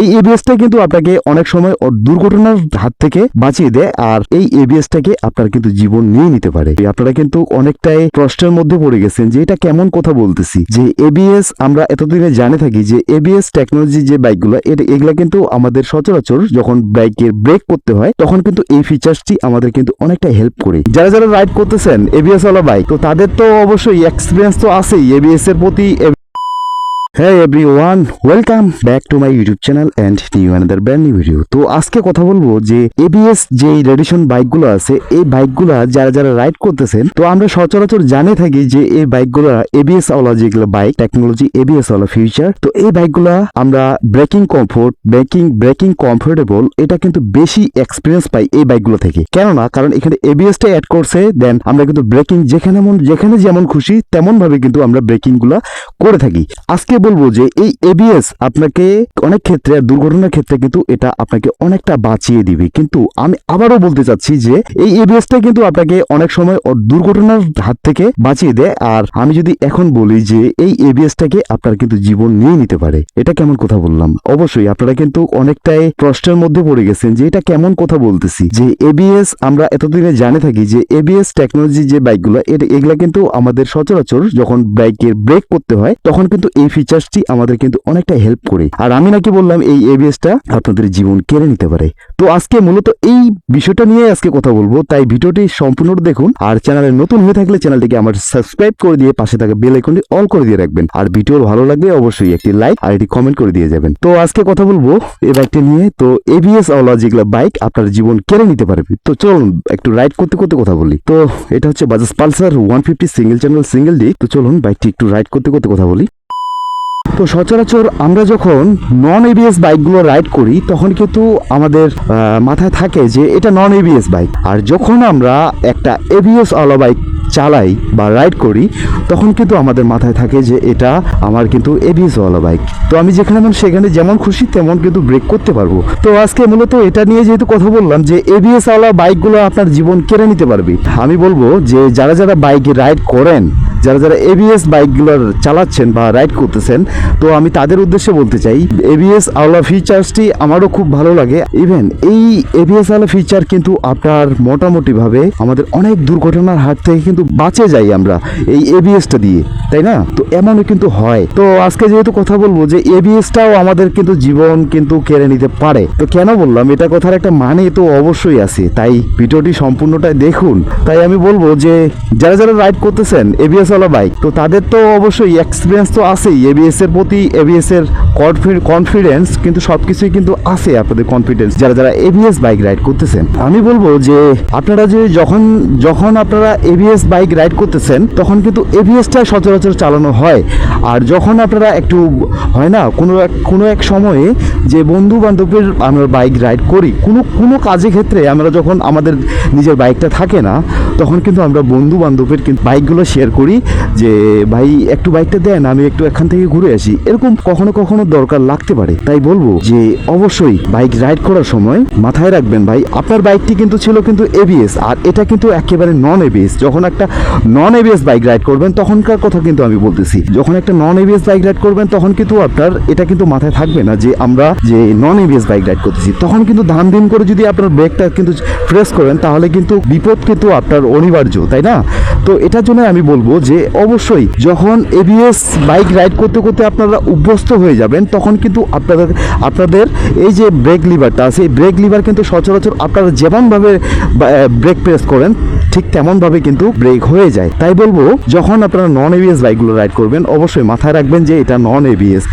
এই এবিএসটা কিন্তু আপনাকে অনেক সময় দুর্ঘটনার হাত থেকে বাঁচিয়ে দেয়, আর এই এবিএসটাকে আপনার কিন্তু জীবন নিয়ে নিতে পারে। আপনারা কিন্তু অনেকটাই প্রশ্নের মধ্যে পড়ে গেছেন যে এটা কেমন কথা বলতেছি। যে এবিএস আমরা এতদিনে জানে থাকি যে এবিএস টেকনোলজি যে বাইকগুলো এটা এগুলা কিন্তু আমাদের সচরাচর যখন বাইকের ব্রেক করতে হয়, তখন কিন্তু এই ফিচার্সটি আমাদের কিন্তু অনেকটা হেল্প করে। যারা যারা রাইড করতেছেন এবিএস ওয়ালা বাইক, তো তাদের তো অবশ্যই এক্সপিরিয়েন্স তো আছেই এবিএস এর প্রতি হ্যাঁ everyone welcome back to my YouTube channel and new another brand new video তো আজকে কথা বলব যে এবিএস যে রেডিশন বাইকগুলো আছে, এই বাইকগুলা যারা যারা রাইড করতেছেন, তো আমরা সচরাচর জানে থাকি যে এই বাইকগুলো এবিএস ওয়ালা যেগুলো বাইক টেকনোলজি এবিএস ওয়ালা ফিউচার তো এই বাইকগুলা আমরা braking comfort braking braking comfortable এটা কিন্তু বেশি এক্সপিরিয়েন্স পাই এই বাইকগুলো থেকে। কেননা, কারণ এখানে এবিএসটা অ্যাড করছে দেন আমরা কিন্তু ব্রেকিং যেখানে মন যেমন খুশি তেমন ভাবে কিন্তু আমরা ব্রেকিংগুলা করে থাকি। আজকে বলব যে এই এবিএস আপনাকে অনেক ক্ষেত্রে দুর্ঘটনার ক্ষেত্রে কিন্তু এটা আপনাকে অনেকটা বাঁচিয়ে দিবে। কিন্তু আমি আবারও বলতে চাচ্ছি যে এই এবিএসটা কিন্তু আপনাকে অনেক সময় দুর্ঘটনার হাত থেকে বাঁচিয়ে দেয়। আর আমি যদি এখন বলি যে এই এবিএসটাকে আপনার কিন্তু জীবন নিয়ে নিতে পারে। এটা কেমন কথা বললাম? অবশ্যই আপনারা কিন্তু অনেকটাই প্রশ্নের মধ্যে পড়ে গেছেন যে এটা কেমন কথা বলতেছি। যে এবিএস আমরা এতদিনে জানে থাকি যে এবিএস টেকনোলজি যে বাইকগুলো এটা এগুলা কিন্তু আমাদের সচরাচর যখন বাইকের ব্রেক করতে হয়, তখন কিন্তু এই ফিচার্সটি আমাদের কিন্তু অনেকটা হেল্প করে। আর আমি নাকি বললাম, এই এবিএসটা আপনাদের জীবন কেড়ে নিতে পারে। তো আজকে মূলত এই বিষয়টা নিয়ে আজকে কথা বলব। তাই ভিডিওটি সম্পূর্ণ দেখুন। আর চ্যানেলে নতুন হয়ে থাকলে চ্যানেলটিকে আমার সাবস্ক্রাইব করে দিয়ে পাশে থাকা বেল আইকনটি অল করে দিয়ে রাখবেন। আর ভিডিও ভালো লাগলে অবশ্যই একটি লাইক আর একটি কমেন্ট করে দিয়ে যাবেন। তো আজকে কথা বলব এই বাইকটা নিয়ে। তো এবিএস ওয়ালা যেগুলো বাইক আপনার জীবন কেড়ে নিতে পারবে। তো চলুন একটু রাইড করতে করতে কথা বলি। তো এটা হচ্ছে Bajaj Pulsar one fifty single channel single D তো চলুন বাইকটি একটু রাইড করতে করতে কথা বলি। তো সচরাচর আমরা যখন নন এবিএস বাইকগুলো রাইড করি, তখন কিন্তু আমাদের মাথায় থাকে যে এটা নন এবিএস বাইক আর যখন আমরা একটা এবিএস ওয়ালা বাইক চালাই বা রাইড করি, তখন কিন্তু আমাদের মাথায় থাকে যে এটা আমার কিন্তু এবিএস ওয়ালা বাইক তো আমি যেখানে মন সেখানে যেমন খুশি, তেমন কিন্তু ব্রেক করতে পারব। তো আজকে মূলত এটা নিয়ে যেহেতু কথা বললাম যে এবিএস ওয়ালা বাইকগুলো আপনার জীবন কেড়ে নিতে পারবে। আমি বলব যে যারা যারা বাইক রাইড করেন যারা যারা এবিএস বাইকগুলো চালাচ্ছেন বা রাইড করতেছেন, তো আমি তাদের উদ্দেশ্যে বলতে চাই এবিএস আওলা ফিচার্সটি আমারও খুব ভালো লাগে। ইভেন এই এবিএস আওলা ফিচার কিন্তু আপনার মোটামুটিভাবে আমাদের অনেক দুর্ঘটনার হাত থেকে কিন্তু বাঁচে যাই আমরা এই এবিএসটা দিয়ে, তাই না? তো এমনও কিন্তু হয়। তো আজকে যেহেতু কথা বলব যে এবিএসটাও আমাদের কিন্তু জীবন কিন্তু কেড়ে নিতে পারে। তো কেন বললাম, এটা কথার একটা মানে তো অবশ্যই আছে। তাই ভিডিওটি সম্পূর্ণটাই দেখুন। তাই আমি বলব যে যারা যারা রাইড করতেছেন এবিএস ওয়ালা বাইক তো তাদের তো অবশ্যই এক্সপিরিয়েন্স তো আছেই। এবিএস এর প্রতি এবিএস এর কনফিডেন্স কিন্তু সবকিছুই কিন্তু আছে আপনাদের কনফিডেন্স যারা যারা এবিএস বাইক রাইড করতেছেন, আমি বলব যে আপনারা যে যখন যখন আপনারা এবিএস বাইক রাইড করতেছেন, তখন কিন্তু এবিএসটা সচরাচর চালানো হয়। আর যখন আপনারা একটু হয় না, কোনো এক কোনো এক সময়ে যে বন্ধু বান্ধবের আমরা বাইক রাইড করি, কোনো কোনো কাজে ক্ষেত্রে আমরা যখন আমাদের নিজের বাইকটা থাকে না, তখন কিন্তু আমরা বন্ধু বান্ধবের কিন্তু বাইকগুলো শেয়ার করি। যে, ভাই, একটু বাইকটা দেন, আমি একটু এখান থেকে ঘুরে আসি। এরকম কখনো কখনো দরকার লাগতে পারে। তাই বলব যে, অবশ্যই বাইক রাইড করার সময় মাথায় রাখবেন, ভাই, আপনার বাইকটি কিন্তু ছিল কিন্তু এবিএস আর এটা কিন্তু একেবারে নন এবিএস যখন একটা নন এবিএস বাইক রাইড করবেন, তখনকার কথা কিন্তু আমি বলতেছি। যখন একটা নন এবিএস বাইক রাইড করবেন, তখন কিন্তু আপনার এটা কিন্তু মাথায় থাকবে না যে, আমরা যে নন এবিএস বাইক রাইড করতেছি, তখন কিন্তু ধান দিন করে যদি আপনার ব্রেকটা কিন্তু প্রেস করেন, তাহলে কিন্তু বিপদ কিন্তু আপনার অনিবার্য, তাই না? তো এটার জন্য আমি বলব যে অবশ্যই যখন এবিএস বাইক রাইড করতে করতে আপনারা অভ্যস্ত হয়ে যাবেন, তখন কিন্তু আপনাদের আপনাদের এই যে ব্রেক লিভারটা আছে, এই ব্রেক লিভার কিন্তু সচরাচর আপনারা যেমনভাবে ব্রেক প্রেস করেন, ঠিক তেমনভাবে কিন্তু ব্রেক হয়ে যায়। তাই বলব, যখন আপনারা নন এবিএস বাইকগুলো রাইড করবেন, অবশ্যই মাথায় রাখবেন যে এটা নন এবিএস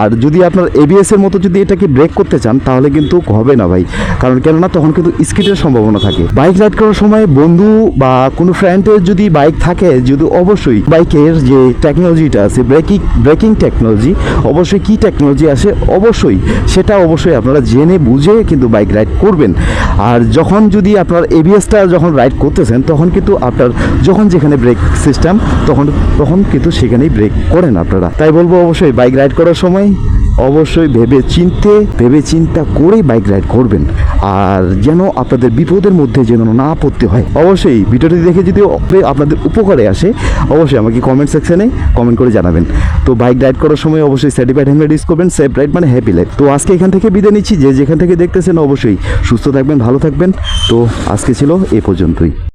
আর যদি আপনার এবিএস এর মতো যদি এটাকে ব্রেক করতে চান, তাহলে কিন্তু হবে না ভাই। কারণ কেননা তখন কিন্তু স্কিডের সম্ভাবনা থাকে। বাইক রাইড করার সময় বন্ধু বা কোনো ফ্রেন্ডের যদি বাইক থাকে, যদি অবশ্যই বাইকের যে টেকনোলজিটা আছে ব্রেকিং ব্রেকিং টেকনোলজি অবশ্যই কি টেকনোলজি আছে? অবশ্যই। সেটা অবশ্যই আপনারা জেনে বুঝে কিন্তু বাইক রাইড করবেন। আর যখন যদি আপনার এবিএসটা যখন রাইড করতেছেন, তখন কিন্তু আপনার যখন যেখানে ব্রেক সিস্টেম তখন তখন কিন্তু সেখানেই ব্রেক করেন আপনারা। তাই বলব অবশ্যই বাইক রাইড করার সময় অবশ্যই ভেবে চিনতে ভেবে চিন্তা করেই বাইক রাইড করবেন। আর যেন আপনাদের বিপদের মধ্যে যেন না পড়তে হয়। অবশ্যই ভিডিওটি দেখে যদি আপনাদের উপকারে আসে, অবশ্যই আমাকে কমেন্ট সেকশনে কমেন্ট করে জানাবেন। তো বাইক রাইড করার সময় অবশ্যই সার্টিফাইড হেলমেট ইউজ করবেন সেফ রাইড মানে হ্যাপি লাইফ তো আজকে এখান থেকে বিদায় নিচ্ছি। যে যেখান থেকে দেখতেছেন, অবশ্যই সুস্থ থাকবেন, ভালো থাকবেন। তো আজকে ছিল এ পর্যন্তই।